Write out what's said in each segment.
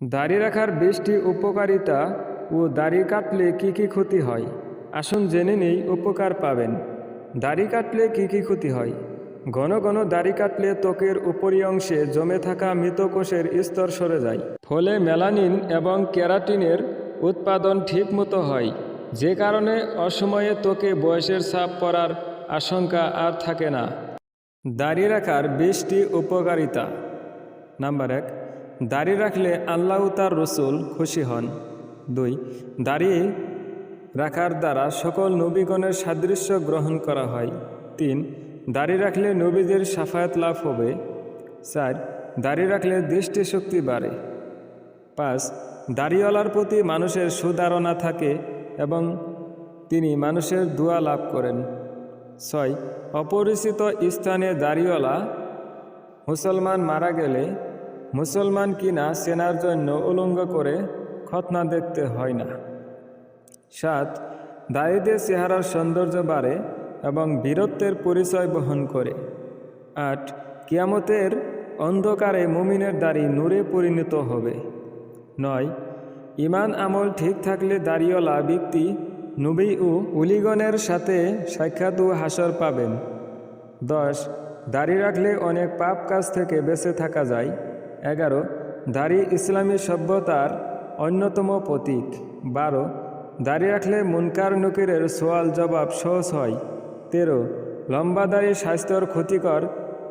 দাড়ি রাখার বেশটি উপকারিতা ও দাড়ি কাটলে কি কি ক্ষতি হয়? আসুন জেনে নেই উপকার পাবেন। দাড়ি কাটলে কি কি ক্ষতি হয়? ঘন ঘন দাড়ি কাটলে ত্বকের উপরি অংশে জমে থাকা মৃতকোষের স্তর সরে যায়। ফলে মেলানিন এবং ক্যারাটিনের উৎপাদন ঠিকমতো হয়। যে কারণে অসময়ে ত্বকে বয়সের ছাপ পড়ার আশঙ্কা আর থাকে না। দাড়ি রাখার বেশটি উপকারিতা। নাম্বার এক দাড়ি রাখলে আল্লাহ তার রসুল খুশি হন। দুই, দাড়ি রাখার দ্বারা সকল নবীগণের সাদৃশ্য গ্রহণ করা হয়। তিন, দাড়ি রাখলে নবীদের সাফায়াত লাভ হবে। চার, দাড়ি রাখলে দৃষ্টিশক্তি বাড়ে। পাঁচ, দাড়িওয়ালার প্রতি মানুষের সুধারণা থাকে এবং তিনি মানুষের দোয়া লাভ করেন। ছয়, অপরিচিত স্থানে দাড়িওয়ালা মুসলমান মারা গেলে মুসলমান কিনা চেনার জন্য উলঙ্গ করে খতনা দেখতে হয় না। সাত দাড়িতে চেহারার সৌন্দর্য বাড়ে এবং বীরত্বের পরিচয় বহন করে। আট, কিয়ামতের অন্ধকারে মুমিনের দাড়ি নূরে পরিণত হবে। নয় ইমান আমল ঠিক থাকলে দাড়িওয়ালা ব্যক্তি নবী ও উলিগণের সাথে সাক্ষাৎ ও হাসর পাবেন। দশ, দাড়ি রাখলে অনেক পাপ কাজ থেকে বেঁচে থাকা যায়। এগারো, দাড়ি ইসলামী সভ্যতার অন্যতম প্রতীক। বারো, দাড়ি রাখলে মুনকার নকিরের সোয়াল জবাব সহজ হয়। তেরো, লম্বা দাড়ি স্বাস্থ্যর ক্ষতিকর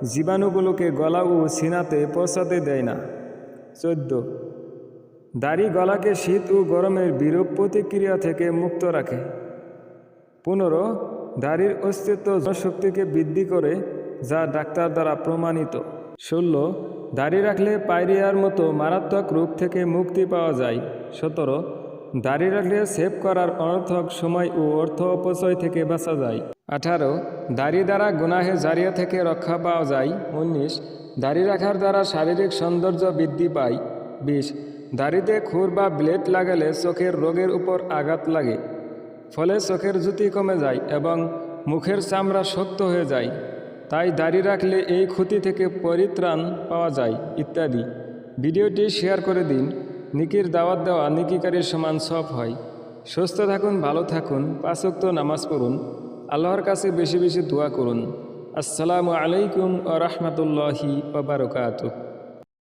জীবাণুগুলোকে গলা ও সিনাতে পৌঁছাতে দেয় না। চোদ্দ, দাড়ি গলাকে শীত ও গরমের বিরূপ প্রতিক্রিয়া থেকে মুক্ত রাখে। পনেরো, দাড়ির অস্তিত্ব জনশক্তিকে বৃদ্ধি করে, যা ডাক্তার দ্বারা প্রমাণিত। ষোলো দাড়ি রাখলে পাইরিয়ার মতো মারাত্মক রূপ থেকে মুক্তি পাওয়া যায়। সতেরো, দাড়ি রাখলে সেভ করার অনর্থক সময় ও অর্থ অপচয় থেকে বাঁচা যায়। আঠারো, দাড়ি দ্বারা গুনাহে জারিয়া থেকে রক্ষা পাওয়া যায়। উনিশ, দাড়ি রাখার দ্বারা শারীরিক সৌন্দর্য বৃদ্ধি পায়। বিশ, দাড়িতে খুর বা ব্লেড লাগালে চোখের রোগের উপর আঘাত লাগে। ফলে চোখের জ্যোতি কমে যায় এবং মুখের চামড়া শক্ত হয়ে যায়। তাই দাড়ি রাখলে এই ক্ষতি থেকে পরিত্রাণ পাওয়া যায়, ইত্যাদি। ভিডিওটি শেয়ার করে দিন। নিকির দাওয়াত দেওয়া নিকিকারীর সমান সব হয়। সুস্থ থাকুন, ভালো থাকুন পাঁচক্ত নামাজ পড়ুন। আল্লাহর কাছে বেশি বেশি দোয়া করুন। আসসালামু আলাইকুম আ রহমতুল্লাহি ওবরকাতুহ